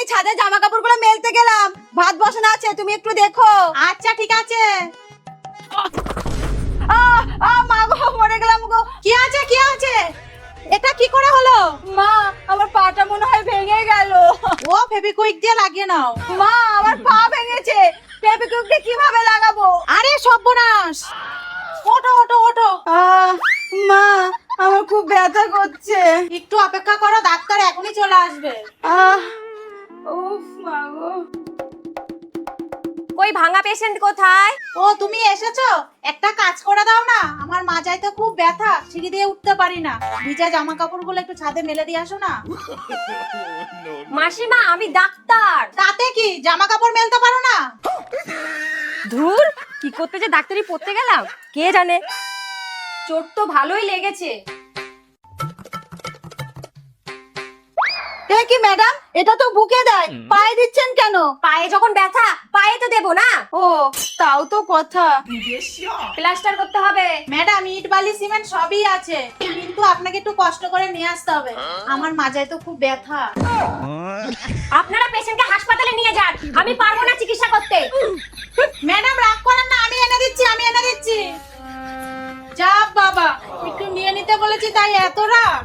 আমি ছাদে জামা কাপড়গুলো মেলতে গেলাম। ভাত বসানো আছে তুমি একটু দেখো। আচ্ছা ঠিক আছে। মা গো মরে গেলাম গো। কি আছে কি আছে? এটা কি করে হলো? মা আমার পাটা মনে হয় ভেঙে গেল। ও ফেবিকুইক দিয়ে লাগিয়ে নাও। মা আমার পা ভেঙেছে। ফেবিকুইক দিয়ে কীভাবে লাগাবো? আরে সর্বনাশ! ওঠো ওঠো ওঠো। মা আমার খুব ব্যথা করছে। একটু অপেক্ষা করো ডাক্তার এখনই চলে আসবে। উফ মা গো। ওই ভাঙা পেশেন্ট কোথায়? ও তুমি এসেছ? একটা কাজ করে দাও না। আমার মাজায় তো খুব ব্যথা সিঁড়ি দিয়ে উঠতে পারি না। ভিজা জামা কাপড়গুলো একটু ছাদে মেলে দিয়ে আসো না। মাসিমা আমি ডাক্তার। তাতে কি? জামা কাপড় মেলতে পারো না? ধুর কি করতে যে ডাক্তারি পড়তে গেলাম? কে জানে? চোট তো ভালোই লেগেছে। এ কি ম্যাডাম এটা তো বুকে দেয় পায়ে দিচ্ছেন কেন? পায়ে যখন ব্যথা পায়ে তো দেবো না। ও তাও তো কথা। প্লাস্টার করতে হবে। ম্যাডাম ইট বালি সিমেন্ট সবই আছে। কিন্তু আপনাকে একটু কষ্ট করে নিয়ে আসতে হবে। আমার মাজায় তো খুব ব্যথা। আপনারা পেশেন্টকে হাসপাতালে নিয়ে যান। আমি পারব না চিকিৎসা করতে। ম্যাডাম রাগ করেন না আমি এনে দিচ্ছি আমি এনে দিচ্ছি। যা বাবা একটু নিয়ে নিতে বলেছি তাই এত রাগ।